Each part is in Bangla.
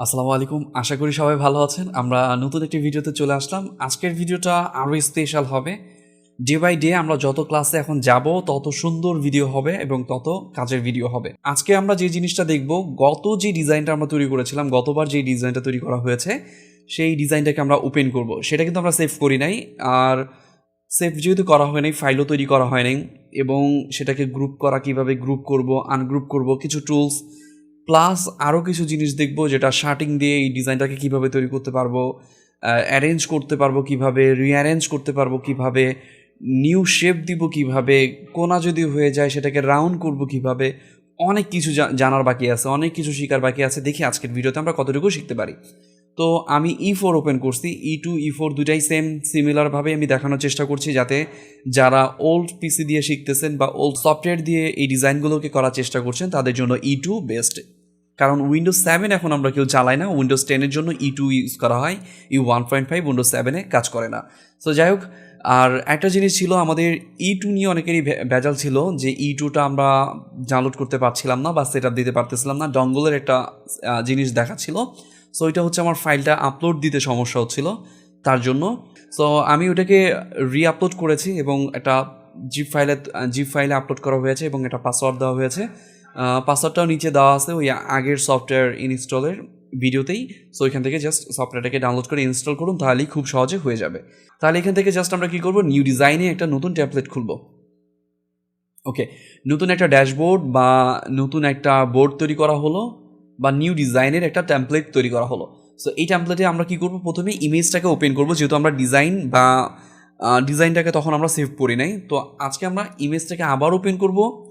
আসসালামু আলাইকুম। আশা করি সবাই ভালো আছেন। আমরা নতুন একটি ভিডিওতে চলে আসলাম। আজকের ভিডিওটা আরও স্পেশাল হবে। ডে বাই ডে আমরা যত ক্লাসে এখন যাব, তত সুন্দর ভিডিও হবে এবং তত কাজের ভিডিও হবে। আজকে আমরা যে জিনিসটা দেখব, গত যে ডিজাইনটা আমরা তৈরি করেছিলাম, গতবার যে ডিজাইনটা তৈরি করা হয়েছে, সেই ডিজাইনটাকে আমরা ওপেন করব। সেটা কিন্তু আমরা সেভ করি নাই। আর সেভ যেহেতু করা হয় নাই ফাইলও তৈরি করা হয় নাই এবং সেটাকে গ্রুপ করা, কীভাবে গ্রুপ করব আনগ্রুপ করব, কিছু টুলস প্লাস আরও কিছু জিনিস দেখব যেটা শার্টিং দিয়ে এই ডিজাইনটাকে কীভাবে তৈরি করতে পারব অ্যারেঞ্জ করতে পারব কীভাবে রিঅ্যারেঞ্জ করতে পারব কীভাবে নিউ শেপ দিব কীভাবে, কোনা যদি হয়ে যায় সেটাকে রাউন্ড করব কীভাবে, অনেক কিছু জানার বাকি আছে, অনেক কিছু শেখার বাকি আছে, দেখি আজকের ভিডিওতে আমরা কতটুকু শিখতে পারি। তো আমি ই ফোর ওপেন করছি ই টু ই ফোর দুটাই সেম সিমিলারভাবে আমি দেখানোর চেষ্টা করছি যাতে যারা ওল্ড পিসি দিয়ে শিখতেছেন বা ওল্ড সফটওয়্যার দিয়ে এই ডিজাইনগুলোকে করার চেষ্টা করছেন তাদের জন্য ই টু বেস্ট কারণ উইন্ডোজ সেভেন এখন আমরা কেউ চালাই না। উইন্ডোজ টেনের জন্য ই টু ইউজ করা হয়। E one point five Windows সেভেনে কাজ করে না। সো যাই হোক, আর একটা জিনিস ছিল, আমাদের ই টু নিয়ে অনেকেরই ভেজাল ছিল যে ই টুটা আমরা ডাউনলোড করতে পারছিলাম না বা সেট দিতে পারতেছিলাম না। ডঙ্গলের একটা জিনিস দেখাচ্ছিল সো এটা হচ্ছে আমার ফাইলটা আপলোড দিতে সমস্যা হচ্ছিল তার জন্য। সো আমি ওটাকে রি আপলোড করেছি এবং একটা জিপ ফাইলে জিপ ফাইলে আপলোড করা হয়েছে এবং একটা পাসওয়ার্ড দেওয়া হয়েছে। পাসওয়ার্ডটাও নিচে দেওয়া আছে ওই আগের সফটওয়্যার ইনস্টলের ভিডিওতেই সো এখান থেকে জাস্ট সফটওয়্যারটাকে ডাউনলোড করে ইনস্টল করুন, তাহলেই খুব সহজে হয়ে যাবে। তাহলে এখান থেকে জাস্ট আমরা কী করব? নিউ ডিজাইনে একটা নতুন ট্যাবলেট খুলবো। ওকে নতুন একটা ড্যাশবোর্ড বা নতুন একটা বোর্ড তৈরি করা হলো বা নিউ ডিজাইনের একটা টেমপ্লেট তৈরি করা হলো। সো এই টেমপ্লেটে আমরা কি করব? প্রথমে ইমেজটাকে ওপেন করব, যেহেতু আমরা ডিজাইন বা ডিজাইনটাকে তখন আমরা সেভ করি নাই। তো, আজকে আমরা ইমেজটাকে আবার ওপেন করব।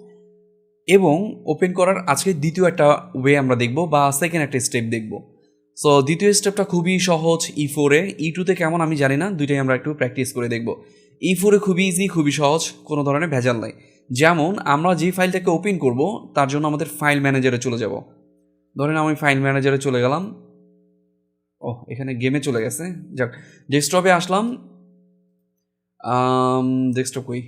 এবং ওপেন করার আজকে দ্বিতীয় একটা ওয়ে আমরা দেখব বা সেকেন্ড একটা স্টেপ দেখব। সো দ্বিতীয় স্টেপটা খুবই সহজ ই ফোরে ই টুতে কেমন আমি জানি না, দুইটাই আমরা একটু প্র্যাকটিস করে দেখব। ই ফোরে খুবই ইজি খুবই সহজ, কোনো ধরনের ভেজাল নাই। যেমন, আমরা যে ফাইলটাকে ওপেন করব, তার জন্য আমাদের ফাইল ম্যানেজারে চলে যাব। ধরেন আমি ফাইল ম্যানেজারে চলে গেলাম। ও এখানে গেমে চলে গেছে। যাক ডেস্কটপে আসলাম। ডেস্কটপ কই?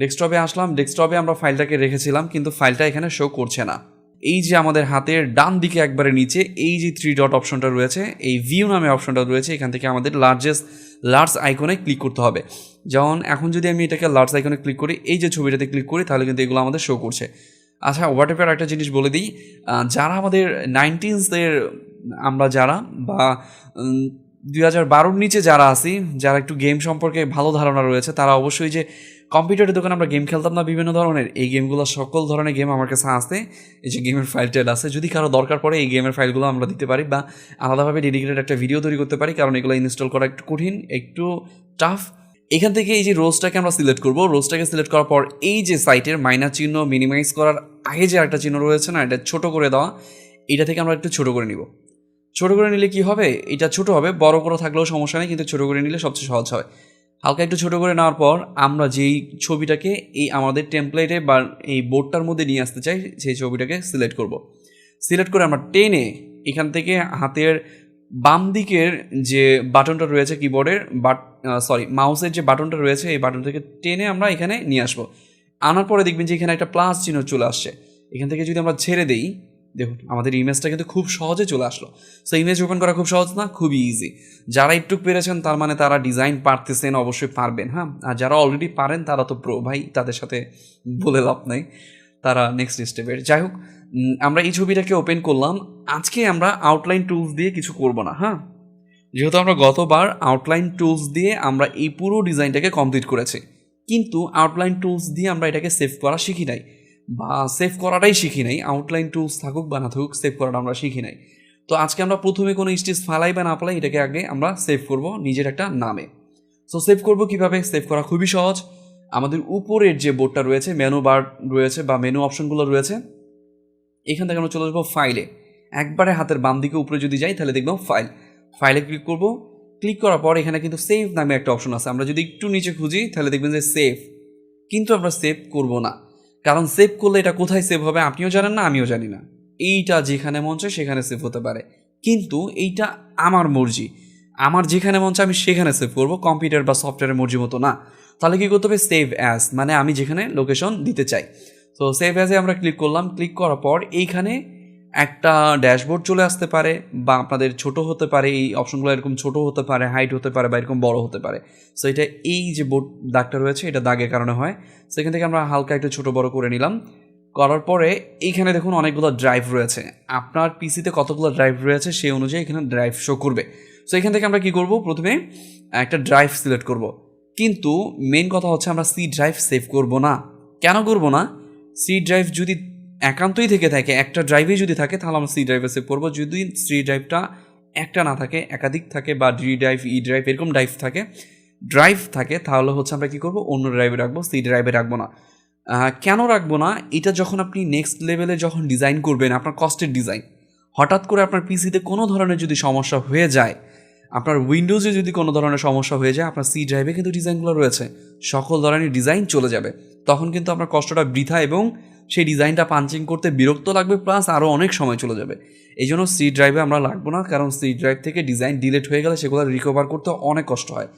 ডেস্কটপে আসলাম, ডেস্কটপে আমরা ফাইলটাকে রেখেছিলাম, কিন্তু ফাইলটা এখানে শো করছে না। এই যে আমাদের হাতের ডান দিকে একবারে নিচে, এই যে থ্রি ডট অপশনটা রয়েছে, এই ভিউ নামে অপশনটা রয়েছে, এখান থেকে আমাদের লার্জেস্ট লার্জ আইকনে ক্লিক করতে হবে। যেমন, এখন যদি আমি এটাকে লার্জ আইকনে ক্লিক করি, এই যে ছবিটাতে ক্লিক করি, তাহলে কিন্তু এগুলো আমাদের শো করছে। আচ্ছা হোয়াট এভার একটা জিনিস বলে দিই যারা আমাদের নাইনটিনসদের আমরা যারা, বা দুই হাজার বারোর নিচে যারা আছি, যারা একটু গেম সম্পর্কে ভালো ধারণা রয়েছে, তারা অবশ্যই যে কম্পিউটারের দোকানে আমরা গেম খেলতাম না বিভিন্ন ধরনের। এই গেমগুলো সকল ধরনের গেম আমার কাছে আসতে এই যে গেমের ফাইল টেল আছে। যদি কারও দরকার পড়ে, এই গেমের ফাইলগুলো আমরা দিতে পারি বা আলাদাভাবে ডেডিকেটেড একটা ভিডিও তৈরি করতে পারি। কারণ এগুলো ইনস্টল করা একটু কঠিন, একটু টাফ এখান থেকে এই যে রোজটাকে আমরা সিলেক্ট করব। রোজটাকে সিলেক্ট করার পর এই যে সাইটের মাইনাস চিহ্ন মিনিমাইজ করার আগে যে একটা চিহ্ন রয়েছে না, এটা ছোট করে দেওয়া, এটা থেকে আমরা একটু ছোট করে নিব। ছোট করে নিলে কি হবে? এটা ছোট হবে, বড় করে থাকলেও সমস্যা নেই, কিন্তু ছোট করে নিলে সবচেয়ে সহজ হয়। হালকা একটু ছোট করে নেওয়ার পর আমরা যেই ছবিটাকে এই আমাদের টেমপ্লেটে বা এই বোর্ডটার মধ্যে নিয়ে আসতে চাই, সেই ছবিটাকে সিলেক্ট করব। সিলেক্ট করে আমরা টেনে এখান থেকে হাতের বাম দিকের যে বাটনটা রয়েছে কিবোর্ডের বাট সরি মাউসের যে বাটনটা রয়েছে, এই বাটন থেকে টেনে আমরা এখানে নিয়ে আসব। আনার পরে দেখবেন যে এখানে একটা প্লাস চিহ্ন চলে আসছে। এখান থেকে যদি আমরা ছেড়ে দিই দেখুন, আমাদের ইমেজটা কিন্তু খুব সহজে চলে আসলো। সো ইমেজ ওপেন করা খুব সহজ না, খুবই ইজি যারা একটু পেরেছেন, তার মানে তারা ডিজাইন পারতেছেন, অবশ্যই পারবেন হ্যাঁ? আর যারা অলরেডি পারেন, তারা তো প্রো ভাই, তাদের সাথে বলে লাভ নাই। তারা নেক্সট স্টেপের যাই হোক আমরা এই ছবিটাকে ওপেন করলাম। আজকে আমরা আউটলাইন টুলস দিয়ে কিছু করব না হ্যাঁ? যেহেতু আমরা গতবার আউটলাইন টুলস দিয়ে আমরা এই পুরো ডিজাইনটাকে কমপ্লিট করেছি। কিন্তু আউটলাইন টুলস দিয়ে আমরা এটাকে সেভ করা শিখি নাই। বা সেভ করাটাই শিখি নাই আউটলাইন টুলস থাকুক বা না থাকুক সেভ করাটা আমরা শিখি নাই। তো আজকে আমরা প্রথমে কোনো স্টেজ ফালাই বা না ফালাই এটাকে আগে আমরা সেভ করব নিজের একটা নামে। সো সেভ করব কীভাবে? সেভ করা খুবই সহজ। আমাদের উপরের যে বোর্ডটা রয়েছে মেনু বার রয়েছে বা মেনু অপশনগুলো রয়েছে, এখান থেকে আমরা চলে আসব ফাইলে একবারে হাতের বাম দিকে উপরে যদি যাই, তাহলে দেখব ফাইল ফাইলে ক্লিক করব। ক্লিক করার পর এখানে কিন্তু সেভ নামে একটা অপশন আছে। আমরা যদি একটু নিচে খুঁজি, তাহলে দেখবেন যে সেভ কিন্তু আমরা সেভ করব না। কারণ সেভ করলে এটা কোথায় সেভ হবে আপনিও জানেন না, আমিও জানি না। এইটা যেখানে মন চায় সেখানে সেভ হতে পারে। কিন্তু এইটা আমার মর্জি। আমার যেখানে মন চায় আমি সেখানে সেভ করব কম্পিউটার বা সফটওয়্যারের মর্জি মতো না। তাহলে কী করতে হবে? সেভ অ্যাজ মানে আমি যেখানে লোকেশন দিতে চাই। তো সেভ অ্যাসে আমরা ক্লিক করলাম। ক্লিক করার পর এইখানে একটা ড্যাশবোর্ড চলে আসতে পারে বা আপনাদের ছোট হতে পারে, এই অপশনগুলো এরকম ছোট হতে পারে, হাইট হতে পারে বা এরকম বড় হতে পারে। সো এটা এই যে বোর্ড দাগটা রয়েছে, এটা দাগের কারণে হয়। সেখান থেকে আমরা হালকা একটু ছোট বড় করে নিলাম। করার পরে এইখানে দেখুন অনেকগুলো ড্রাইভ রয়েছে। আপনার পিসিতে কতগুলো ড্রাইভ রয়েছে সেই অনুযায়ী এখানে ড্রাইভ শো করবে। সো এখান থেকে আমরা কি করব? প্রথমে একটা ড্রাইভ সিলেক্ট করব। কিন্তু মেন কথা হচ্ছে আমরা সি ড্রাইভ সেভ করব না। কেন করব না? সি ড্রাইভ যদি একান্তই থেকে থাকে, একটা ড্রাইভে যদি থাকে, তাহলে আমরা সি ড্রাইভে সেভ করব। যদি সি ড্রাইভটা একটা না থাকে, একাধিক থাকে বা ডি ড্রাইভ ই ড্রাইভ এরকম ড্রাইভ থাকে ড্রাইভ থাকে, তাহলে হচ্ছে আমরা কী করব? অন্য ড্রাইভে রাখব সি ড্রাইভে রাখব না। কেন রাখব না? এটা যখন আপনি নেক্সট লেভেলে যখন ডিজাইন করবেন, আপনার কস্টের ডিজাইন হঠাৎ করে আপনার পিসিতে কোনো ধরনের যদি সমস্যা হয়ে যায়, আপনার উইন্ডোজে যদি কোনো ধরনের সমস্যা হয়ে যায়, আপনার সি ড্রাইভে কিন্তু ডিজাইনগুলো রয়েছে। সকল ধরনের ডিজাইন চলে যাবে। তখন কিন্তু আপনার কষ্টটা বৃথা এবং সেই ডিজাইনটা পাঞ্চিং করতে বিরক্ত লাগবে প্লাস আরও অনেক সময় চলে যাবে। এই জন্য সি ড্রাইভে আমরা লাগবো না, কারণ সি ড্রাইভ থেকে ডিজাইন ডিলেট হয়ে গেলে সেগুলো রিকভার করতে অনেক কষ্ট হয়।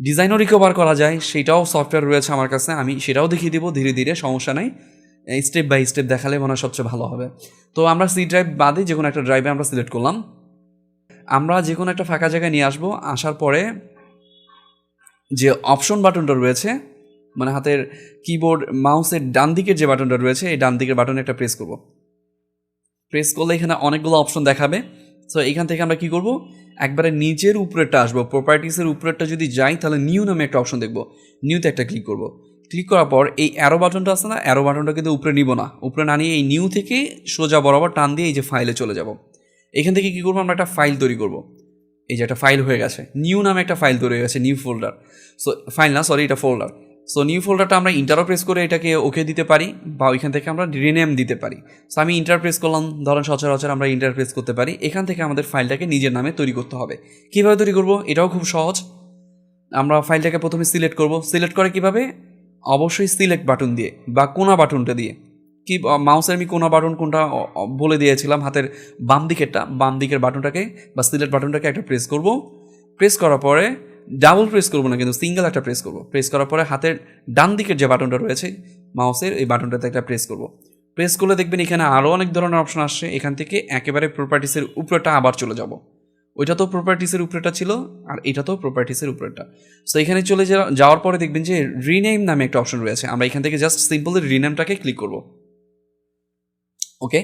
ডিজাইনও রিকভার করা যায় সেটাও সফটওয়্যার রয়েছে আমার কাছে, আমি সেটাও দেখিয়ে দেবো, ধীরে ধীরে, সমস্যা নেই। স্টেপ বাই স্টেপ দেখালে মনে হয় সবচেয়ে ভালো হবে। তো আমরা সি ড্রাইভ বাদে যে কোনো একটা ড্রাইভে আমরা সিলেক্ট করলাম। আমরা যে কোনো একটা ফাঁকা জায়গায় নিয়ে আসব, আসার পরে যে অপশন বাটনটা রয়েছে মানে হাতের কিবোর্ড মাউসের ডান দিকের যে বাটনটা রয়েছে, এই ডান দিকের বাটনে একটা প্রেস করব। প্রেস করলে এখানে অনেকগুলো অপশন দেখাবে। সো এখান থেকে আমরা কি করব? একবারে নিচের উপরেরটা আসব। প্রপার্টিসের উপরেরটা যদি যাই, তাহলে নিউ নামে একটা অপশন দেখব। নিউতে একটা ক্লিক করব। ক্লিক করার পর এই অ্যারো বাটনটা আছে না অ্যারো বাটনটা কিন্তু উপরে নিব না। উপরে না নিয়ে এই নিউ থেকে সোজা বরাবর টান দিয়ে এই যে ফাইলে চলে যাব। এখান থেকে কি করব? আমরা একটা ফাইল তৈরি করব। এই যে একটা ফাইল হয়ে গেছে। নিউ নামে একটা ফাইল তৈরি হয়ে গেছে নিউ ফোল্ডার সো ফাইল না সরি এটা ফোল্ডার সো নিউ ফোল্ডারটা আমরা ইন্টারও প্রেস করে এটাকে ওকে দিতে পারি, বা ওইখান থেকে আমরা রিনেম দিতে পারি। সো আমি ইন্টার প্রেস করলাম, ধরেন সচরাচর আমরা ইন্টার প্রেস করতে পারি, এখান থেকে আমাদের ফাইলটাকে নিজের নামে তৈরি করতে হবে। কীভাবে তৈরি করব? এটাও খুব সহজ। আমরা ফাইলটাকে প্রথমে সিলেক্ট করব। সিলেক্ট করে কীভাবে? অবশ্যই সিলেক্ট বাটন দিয়ে, বা কোনা বাটনটা দিয়ে। কি মাউসের আমি কোনা বাটন কোনটা বলে দিয়েছিলাম হাতের বাম দিকেরটা, বাম দিকের বাটনটাকে বা সিলেক্ট বাটনটাকে একটা প্রেস করব। প্রেস করার পরে ডাবল প্রেস করব না, কিন্তু সিঙ্গেল একটা প্রেস করব। প্রেস করার পরে হাতের ডান দিকের যে বাটনটা রয়েছে মাউসের এই বাটনটাতে একটা প্রেস করব। প্রেস করলে দেখবেন এখানে আরও অনেক ধরনের অপশন আসছে। এখান থেকে একেবারে প্রপার্টিসের উপরেটা আবার চলে যাব। ওইটা তো প্রপার্টিসের উপরেটা ছিল, আর এটা তো প্রপার্টিসের উপরেটা সো এখানে চলে যাওয়ার পরে দেখবেন যে রিনেম নামে একটা অপশন রয়েছে। আমরা এখান থেকে জাস্ট সিম্পলি রিনেমটাকে ক্লিক করব। ওকে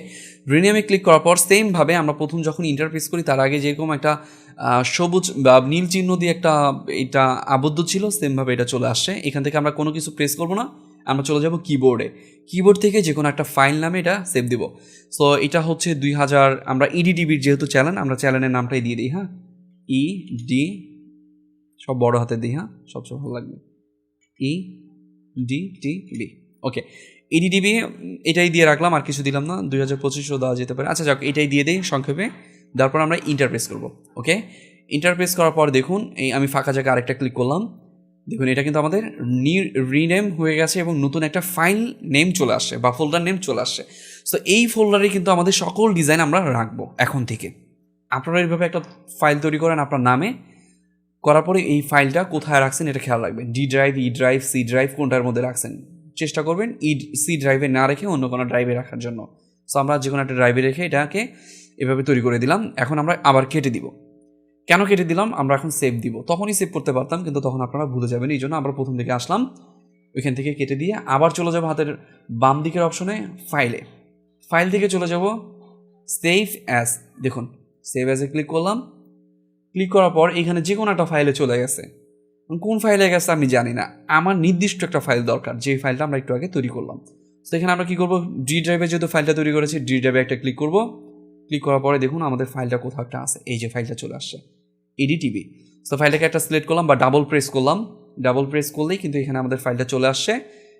রিনেমে ক্লিক করার পর সেমভাবে আমরা প্রথম যখন ইন্টারপ্রেস করি, তার আগে যেরকম একটা সবুজ, বা নীল চিহ্ন দিয়ে একটা, এটা আবদ্ধ ছিল সেমভাবে এটা চলে আসছে। এখান থেকে আমরা কোনো কিছু প্রেস করব না। আমরা চলে যাব কিবোর্ডে কিবোর্ড থেকে যে কোনো একটা ফাইল নামে এটা সেভ দিব। সো এটা হচ্ছে দুই হাজার, আমরা ইডিডিবির যেহেতু চ্যানেল আমরা চ্যানেলের নামটাই দিয়ে দিই হ্যাঁ? ই ডি সব বড় হাতে দিই হ্যাঁ? সবচেয়ে ভালো লাগবে। ই ডি টি বি ওকে ইডিডিবি এটাই দিয়ে রাখলাম, আর কিছু দিলাম না, দুই হাজার পঁচিশও দেওয়া যেতে পারে। আচ্ছা যাক, এটাই দিয়ে দিই সংক্ষেপে। তারপর আমরা ইন্টারপ্রেস করব ওকে ইন্টারপ্রেস করার পর দেখুন, এই আমি ফাঁকা জায়গায় আরেকটা ক্লিক করলাম। দেখুন, এটা কিন্তু আমাদের রিনেম হয়ে গেছে এবং নতুন একটা ফাইল নেম চলে আসছে বা ফোল্ডার নেম চলে আসছে। সো এই ফোল্ডারে কিন্তু আমাদের সকল ডিজাইন আমরা রাখব এখন থেকে। আপনারা এইভাবে একটা ফাইল তৈরি করেন আপনার নামে। করার পরে এই ফাইলটা কোথায় রাখছেন এটা খেয়াল রাখবেন। D drive E drive C drive কোনটার মধ্যে রাখছেন? চেষ্টা করবেন ই সি ড্রাইভে না রেখে অন্য কোনো ড্রাইভে রাখার জন্য। সো আমরা যে কোনো একটা ড্রাইভে রেখে এটাকে এভাবে তৈরি করে দিলাম। এখন আমরা আবার কেটে দিব। কেন কেটে দিলাম? আমরা এখন সেভ দিব। তখনই সেভ করতে পারতাম, কিন্তু তখন আপনারা ভুলে যাবেন। এই জন্য আমরা প্রথম থেকে আসলাম। ওইখান থেকে কেটে দিয়ে আবার চলে যাব হাতের বাম দিকের অপশনে ফাইলে ফাইল থেকে চলে যাব সেভ অ্যাস দেখুন সেভ অ্যাজে ক্লিক করলাম। ক্লিক করার পর এখানে যে কোনো একটা ফাইলে চলে গেছে। কোন ফাইলে গেছে আমি জানি না। আমার নির্দিষ্ট একটা ফাইল দরকার, যে ফাইলটা আমরা একটু আগে তৈরি করলাম। তো এখানে আমরা কি করব? ডি ড্রাইভে যেহেতু ফাইলটা তৈরি করেছি ডি ড্রাইভে একটা ক্লিক করব। ক্লিক করার পরে দেখুন আমাদের ফাইলটা কোথাও একটা আছে, এই যে ফাইলটা চলে আসছে এডিটিভি তো ফাইলটাকে একটা সিলেক্ট করলাম বা ডাবল প্রেস করলাম। ডাবল প্রেস করলেই কিন্তু এখানে আমাদের ফাইলটা চলে আসছে।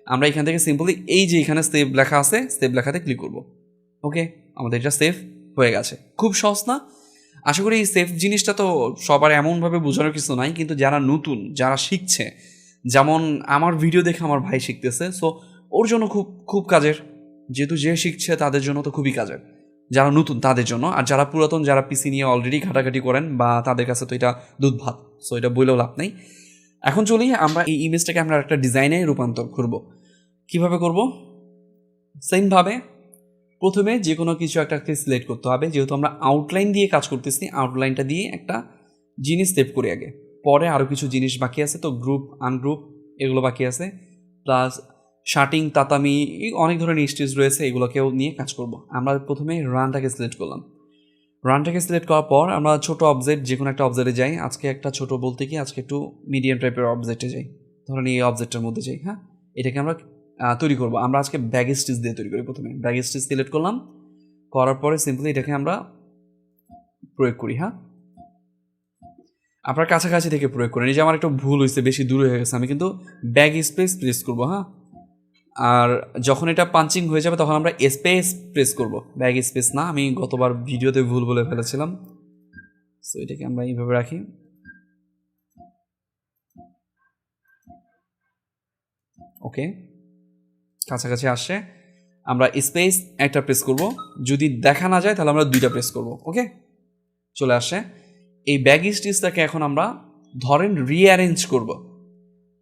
আমরা এখান থেকে সিম্পলি এই যে এখানে সেভ লেখা আছে সেভ লেখাতে ক্লিক করব। ওকে আমাদের এটা সেভ হয়ে গেছে। খুব সহজ না? আশা করি এই সেফ জিনিসটা তো সবার এমনভাবে বোঝানোর কিছু নাই, কিন্তু যারা নতুন, যারা শিখছে, যেমন আমার ভিডিও দেখে আমার ভাই শিখতেছে সো ওর জন্য খুব খুব কাজের। যেহেতু যে শিখছে তাদের জন্য তো খুবই কাজের। যারা নতুন তাদের জন্য, আর যারা পুরাতন, যারা পিসি নিয়ে অলরেডি ঘাটাঘাটি করেন, বা তাদের কাছে তো এটা দুধ ভাত সো এটা বলেও লাভ নেই। এখন চলি, আমরা এই ইমেজটাকে আমরা একটা ডিজাইনে রূপান্তর করব। কীভাবে করব? সেমভাবে প্রথমে যে কোনো কিছু একটাকে সিলেক্ট করতে হবে। যেহেতু আমরা আউটলাইন দিয়ে কাজ করতেছি আউটলাইনটা দিয়ে একটা জিনিস সেভ করি আগে। পরে আরও কিছু জিনিস বাকি আছে তো গ্রুপ আনগ্রুপ এগুলো বাকি আছে। প্লাস শার্টিং তাতামি অনেক ধরনের স্টেজ রয়েছে, এগুলোকেও নিয়ে কাজ করব। আমরা প্রথমে রানটাকে সিলেক্ট করলাম। রানটাকে সিলেক্ট করার পর আমরা ছোট অবজেক্ট যে কোনো একটা অবজেক্টে যাই। আজকে একটা ছোট বলতে কি, আজকে একটু মিডিয়াম টাইপের অবজেক্টে যাই। ধরেন এই অবজেক্টের মধ্যে যাই হ্যাঁ? এটাকে আমরা তৈরি করব। আমরা আজকে ব্যাগ স্টিচ দিয়ে তৈরি করি প্রথমে। ব্যাগ স্টিচ সিলেক্ট করলাম। করার পরে সিম্পলি এটাকে আমরা প্রয়োগ করি হ্যাঁ? আপনার কাছাকাছি থেকে প্রয়োগ করেন এই যে আমার একটু ভুল হয়েছে, বেশি দূরে হয়ে গেছে, আমি কিন্তু ব্যাগ স্পেস প্রেস করব হ্যাঁ? আর যখন এটা পাঞ্চিং হয়ে যাবে, তখন আমরা স্পেস প্রেস করব। ব্যাগ স্পেস না, আমি গতবার ভিডিওতে ভুল বলে ফেলেছিলাম। সো এটাকে আমরা এইভাবে রাখি। ওকে কাছাকাছি আসছে আমরা স্পেস একটা প্রেস করব। যদি দেখা না যায়, তাহলে আমরা দুইটা প্রেস করব ওকে চলে আসে। এই ব্যাগ স্টিচটাকে এখন আমরা ধরেন রিঅ্যারেঞ্জ করব।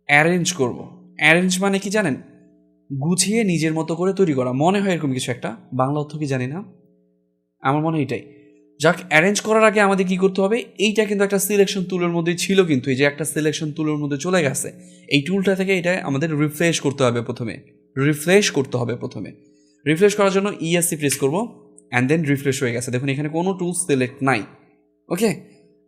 অ্যারেঞ্জ করব। অ্যারেঞ্জ মানে কি জানেন? গুছিয়ে নিজের মতো করে তৈরি করা। মনে হয় এরকম কিছু একটা। বাংলা অর্থ কি জানি না। আমার মনে হয় এটাই। যাক অ্যারেঞ্জ করার আগে আমাদের কি করতে হবে? এইটা কিন্তু একটা সিলেকশন টুলের মধ্যে ছিল কিন্তু, এই যে একটা সিলেকশন টুলের মধ্যে চলে গেছে। এই টুলটা থেকে এটা আমাদের রিফ্রেশ করতে হবে প্রথমে। রিফ্রেশ করতে হবে প্রথমে। রিফ্রেশ করার জন্য ইএসসি প্রেস করব অ্যান্ড দেন রিফ্রেশ হয়ে গেছে। দেখুন, এখানে কোনো টুল সিলেক্ট নাই। ওকে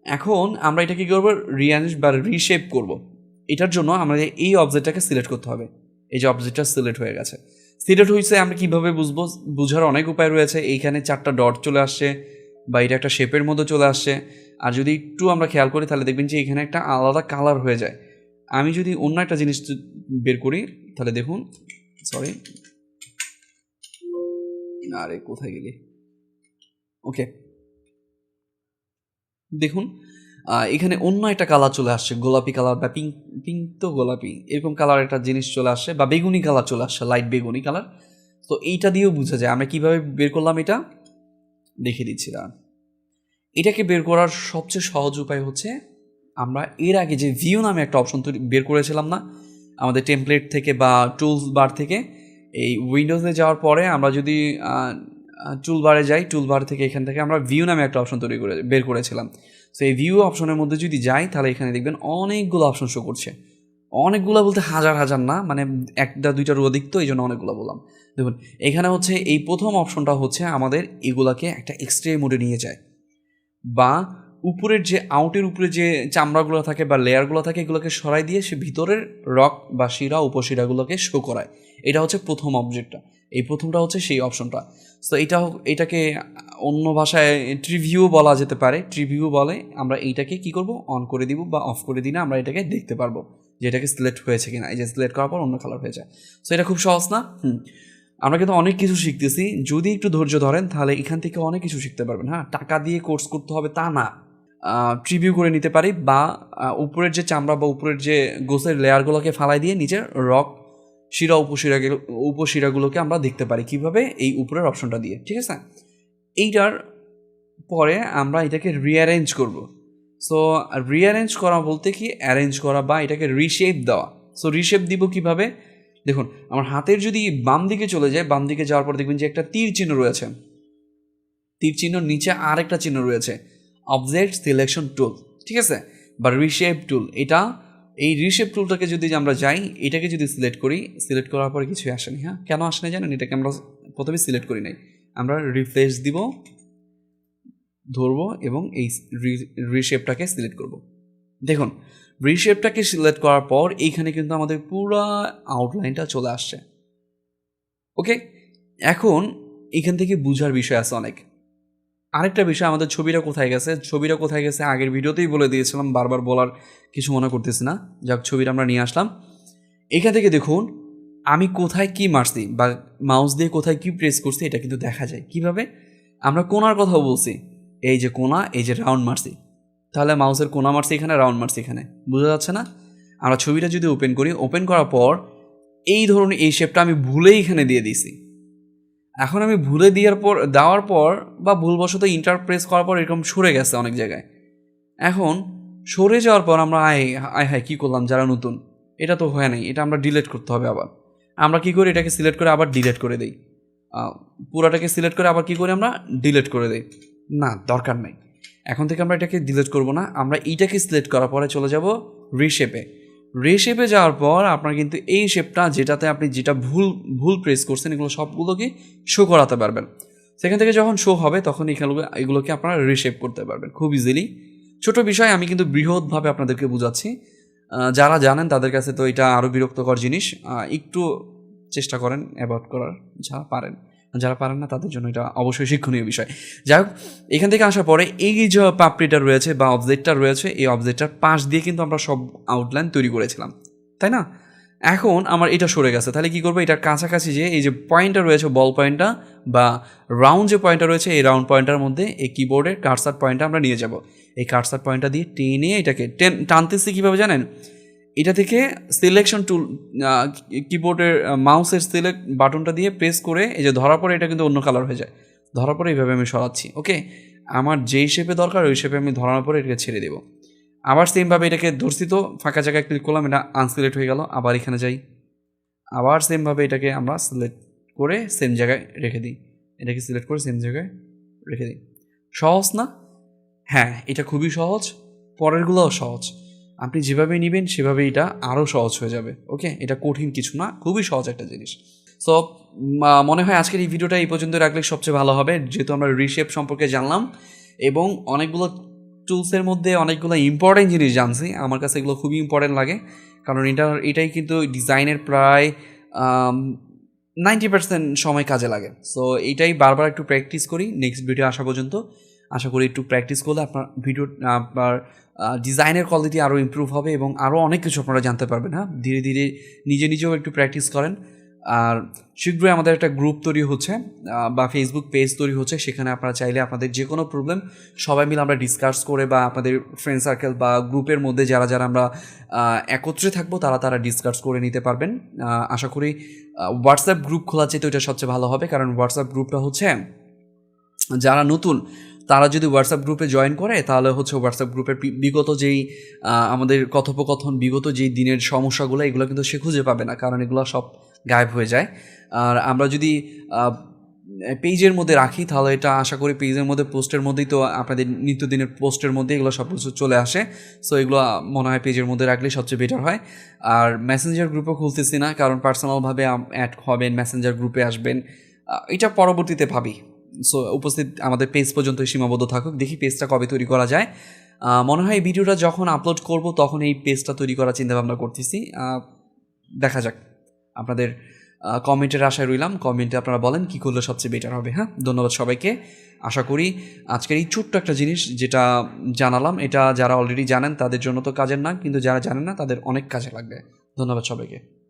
এখন আমরা এটা কি করব? রিয়ারেঞ্জ বা রিশেপ করব। এটার জন্য আমাদের এই অবজেক্টটাকে সিলেক্ট করতে হবে। এই যে অবজেক্টটা সিলেক্ট হয়ে গেছে। সিলেক্ট হয়েছে আমরা কীভাবে বুঝব? বোঝার অনেক উপায় রয়েছে। এইখানে চারটা ডট চলে আসছে বা এটা একটা শেপের মধ্যে চলে আসছে। আর যদি একটু আমরা খেয়াল করি, তাহলে দেখবেন যে এখানে একটা আলাদা কালার হয়ে যায়। আমি যদি অন্য একটা জিনিস বের করি, তাহলে দেখুন সরি আরে কোথায় গেলি? ওকে দেখুন এখানে অন্য একটা কালার চলে আসছে, গোলাপি কালার বা পিঙ্ক পিঙ্ক তো গোলাপি, এরকম কালার একটা জিনিস চলে আসছে, বা বেগুনি কালার চলে আসছে লাইট বেগুনি কালার তো এইটা দিয়েও বোঝা যায়, আমরা কীভাবে বের করলাম এটা? দেখিয়ে দিচ্ছি, দাঁড়ান। এটাকে বের করার সবচেয়ে সহজ উপায় হচ্ছে, আমরা এর আগে যে ভিউ নামে একটা অপশন তৈরি, বের করেছিলাম না আমাদের টেমপ্লেট থেকে বা টুলস বার থেকে এই উইন্ডোজে যাওয়ার পরে আমরা যদি টুল বারে যাই টুল বার থেকে এখান থেকে আমরা ভিউ নামে একটা অপশন তৈরি করে, বের করেছিলাম। তো এই ভিউ অপশনের মধ্যে যদি যাই, তাহলে এখানে দেখবেন অনেকগুলো অপশন শো করছে। অনেকগুলো বলতে হাজার হাজার না মানে একটা দুইটার অধিক তো এই জন্য অনেকগুলো বললাম। দেখুন, এখানে হচ্ছে এই প্রথম অপশনটা হচ্ছে আমাদের এগুলাকে একটা এক্সট্রে মোডে নিয়ে যায়। বা উপরের যে আউটের উপরে যে চামড়াগুলো থাকে বা লেয়ারগুলো থাকে, এগুলোকে সরাই দিয়ে সে ভিতরের রক বা শিরা, উপশিরাগুলোকে শো করায়। এটা হচ্ছে প্রথম অবজেক্টটা এই প্রথমটা হচ্ছে সেই অপশনটা তো এটা এটাকে অন্য ভাষায় ট্রিভিউ বলা যেতে পারে। ট্রিভিউ বলে, আমরা এইটাকে কি করব? অন করে দিব বা অফ করে দিলে আমরা এটাকে দেখতে পারব যে এটাকে সিলেক্ট হয়েছে কিনা। এই যে সিলেক্ট করার পর অন্য কালার হয়ে যায়। সো এটা খুব সহজ না? হুম। আমরা কিন্তু অনেক কিছু শিখতেছি। যদি একটু ধৈর্য ধরেন, তাহলে এখান থেকে অনেক কিছু শিখতে পারবেন। হ্যাঁ টাকা দিয়ে কোর্স করতে হবে তা না। ট্রিভিউ করে নিতে পারি বা উপরের যে চামড়া বা উপরের যে গোসের লেয়ারগুলোকে ফালাই দিয়ে নিচের রক শিরা উপশিরা উপশিরাগুলোকে আমরা দেখতে পারি কীভাবে এই উপরের অপশনটা দিয়ে, ঠিক আছে? এইটার পরে আমরা এটাকে রিঅ্যারেঞ্জ করব। সো রিঅ্যারেঞ্জ করা বলতে কি? অ্যারেঞ্জ করা বা এটাকে রিশেপ দেওয়া। সো রিশেপ দিব কীভাবে? দেখুন, আমার হাতের যদি বাম দিকে চলে যায়, বাম দিকে যাওয়ার পর দেখবেন যে একটা তীর চিহ্ন রয়েছে। তীর চিহ্ন নিচে আর একটা চিহ্ন রয়েছে। অবজেক্ট সিলেকশন টুল ঠিক আছে? বা রিশেপ টুল এটা, এই রিশেপ টুলটাকে যদি আমরা যাই, এটাকে যদি সিলেক্ট করি সিলেক্ট করার পরে কিছুই আসেনি হ্যাঁ? কেন আসেনি জানেন? এটাকে আমরা প্রথমে সিলেক্ট করি নাই। আমরা রিফ্রেশ দিব, ধরবো এবং এই রিশেপটাকে সিলেক্ট করব। দেখুন রিশেপটাকে সিলেক্ট করার পর এইখানে কিন্তু আমাদের পুরো আউটলাইনটা চলে আসছে। ওকে এখন এখান থেকে বুঝার বিষয় আছে অনেক। আরেকটা বিষয়, আমাদের ছবিটা কোথায় গেছে? ছবিটা কোথায় গেছে আগের ভিডিওতেই বলে দিয়েছিলাম, বারবার বলার কিছু মনে করতেছি না। যাক, ছবিটা আমরা নিয়ে আসলাম। এখান থেকে দেখুন, আমি কোথায় কি মারছি বা মাউস দিয়ে কোথায় কি প্রেস করছি এটা কিন্তু দেখা যায়। কীভাবে? আমরা কোনার কথা বলছি। এই যে কোনা, এই যে রাউন্ড মারছি তাহলে মাউসের কোনা মারছি এখানে, রাউন্ড মারছি এখানে। বোঝা যাচ্ছে না? আমরা ছবিটা যদি ওপেন করি, ওপেন করার পর এই ধরনের এই শেপটা আমি ভুলেই এখানে দিয়ে দিয়েছি। এখন আমি ভুলে দেওয়ার পর দেওয়ার পর বা ভুলবশত ইন্টারপ্রেস করার পর এরকম সরে গেছে অনেক জায়গায়। এখন সরে যাওয়ার পর আমরা, আয় আয়, হায়, কী করলাম যারা নতুন? এটা তো হয় নাই, এটা আমরা ডিলেট করতে হবে আবার। আমরা কি করি, এটাকে সিলেক্ট করে আবার ডিলেট করে দিই। পুরাটাকে সিলেক্ট করে আবার কি করি আমরা? ডিলেট করে দিই। না, দরকার নেই। এখন থেকে আমরা এটাকে ডিলেট করব না, আমরা এইটাকে সিলেক্ট করার পরে চলে যাব রিশেপে রিশেপে যাওয়ার পর আপনার কিন্তু এই শেপটা যেটাতে আপনি যেটা ভুল ভুল প্রেস করছেন, এগুলো সবগুলোকে শো করাতে পারবেন। সেখান থেকে যখন শো হবে, তখন এগুলো এগুলোকে আপনারা রিশেপ করতে পারবেন খুব ইজিলি ছোট বিষয়, আমি কিন্তু বৃহৎভাবে আপনাদেরকে বুঝাচ্ছি। যারা জানেন, তাদের কাছে তো এটা আরও বিরক্তকর জিনিস। একটু চেষ্টা করেন অ্যাভয়েড করার, যা পারেন। যারা পারেন না, তাদের জন্য এটা অবশ্যই শিক্ষণীয় বিষয়। যাই হোক, এখান থেকে আসার পরে এই যে পাপড়িটা রয়েছে বা অবজেক্টটা রয়েছে, এই অবজেক্টটার পাশ দিয়ে কিন্তু আমরা সব আউটলাইন তৈরি করেছিলাম। তাই না? এখন আমার এটা সরে গেছে। তাহলে কি করব? এটার কাছাকাছি যে এই যে পয়েন্টটা রয়েছে বল পয়েন্টটা বা রাউন্ড যে পয়েন্টটা রয়েছে, এই রাউন্ড পয়েন্টটার মধ্যে এই কিবোর্ডের কার্সার পয়েন্টটা আমরা নিয়ে যাব। এই কার্সার পয়েন্টটা দিয়ে টেনে এটাকে টেন টানতেছি কীভাবে জানেন? এটা থেকে সিলেকশন টুল কিবোর্ডের মাউসের সিলেক্ট বাটনটা দিয়ে প্রেস করে, এই যে ধরার পরে এটা কিন্তু অন্য কালার হয়ে যায়। ধরার পরে এইভাবে আমি সরাচ্ছি ওকে আমার যেই শেপে দরকার, ওই শেপে আমি ধরানোর পরে এটাকে ছেড়ে দেবো। আবার সেমভাবে এটাকে ধরছি ফাঁকা জায়গায় ক্লিক করলাম, এটা আনসিলেক্ট হয়ে গেল, আবার এখানে যাই। আবার সেমভাবে এটাকে আমরা সিলেক্ট করে সেম জায়গায় রেখে দিই। এটাকে সিলেক্ট করে সেম জায়গায় রেখে দিই। সহজ না? হ্যাঁ এটা খুবই সহজ, পরেরগুলোও সহজ। আপনি যেভাবে নেবেন সেভাবে এটা আরও সহজ হয়ে যাবে, ওকে? এটা কঠিন কিছু না, খুবই সহজ একটা জিনিস। সো মনে হয় আজকের এই ভিডিওটা এই পর্যন্ত রাখলে সবচেয়ে ভালো হবে, যেহেতু আমরা রিশেপ সম্পর্কে জানলাম এবং অনেকগুলো টুলসের মধ্যে অনেকগুলো ইম্পর্টেন্ট জিনিস জানছি। আমার কাছে এগুলো খুবই ইম্পর্টেন্ট লাগে, কারণ এটা, এটাই কিন্তু ডিজাইনের প্রায় নাইনটি পার্সেন্ট সময় কাজে লাগে। সো এইটাই বারবার একটু প্র্যাকটিস করি নেক্সট ভিডিও আসা পর্যন্ত। আশা করি একটু প্র্যাকটিস করলে আপনার ভিডিও আপনার ডিজাইনের কোয়ালিটি আরও ইমপ্রুভ হবে এবং আরও অনেক কিছু আপনারা জানতে পারবেন হ্যাঁ? ধীরে ধীরে নিজে নিজেও একটু প্র্যাকটিস করেন। আর শীঘ্রই আমাদের একটা গ্রুপ তৈরি হচ্ছে বা ফেসবুক পেজ তৈরি হচ্ছে, সেখানে আপনারা চাইলে আপনাদের যে কোনো প্রবলেম সবাই মিলে আমরা ডিসকাস করে বা আপনাদের ফ্রেন্ড সার্কেল বা গ্রুপের মধ্যে যারা যারা আমরা একত্রে থাকব, তারা তারা ডিসকাস করে নিতে পারবেন। আশা করি হোয়াটসঅ্যাপ গ্রুপ খোলা চেয়ে তো এটা সবচেয়ে ভালো হবে, কারণ হোয়াটসঅ্যাপ গ্রুপটা হচ্ছে, যারা নতুন তারা যদি হোয়াটসঅ্যাপ গ্রুপে জয়েন করে, তাহলে হচ্ছে হোয়াটসঅ্যাপ গ্রুপের বিগত যেই আমাদের কথোপকথন, বিগত যেই দিনের সমস্যাগুলো, এগুলো কিন্তু সে খুঁজে পাবে না, কারণ এগুলো সব গায়েব হয়ে যায়। আর আমরা যদি পেজের মধ্যে রাখি, তাহলে এটা আশা করি পেজের মধ্যে, পোস্টের মধ্যেই তো আপনাদের নিত্যদিনের পোস্টের মধ্যে এগুলো সব কিছু চলে আসে। সো এগুলো মনে হয় পেজের মধ্যে রাখলে সবচেয়ে বেটার হয়। আর মেসেঞ্জার গ্রুপও খুলতেছি না, কারণ পার্সোনালভাবে অ্যাড হবেন মেসেঞ্জার গ্রুপে আসবেন এটা পরবর্তীতে ভাবি। সো উপস্থিত আমাদের পেজ পর্যন্ত সীমাবদ্ধ থাকুক। দেখি পেজটা কবে তৈরি করা যায়। মনে হয় এই ভিডিওটা যখন আপলোড করব, তখন এই পেজটা তৈরি করার চিন্তা ভাবনা করতেছি দেখা যাক। আপনাদের কমেন্টের আশায় রইলাম। কমেন্টে আপনারা বলেন কী করলে সবচেয়ে বেটার হবে হ্যাঁ? ধন্যবাদ সবাইকে। আশা করি আজকের এই ছোট্ট একটা জিনিস যেটা জানালাম, এটা যারা অলরেডি জানেন, তাদের জন্য তো কাজের না কিন্তু যারা জানেন না, তাদের অনেক কাজে লাগবে। ধন্যবাদ সবাইকে।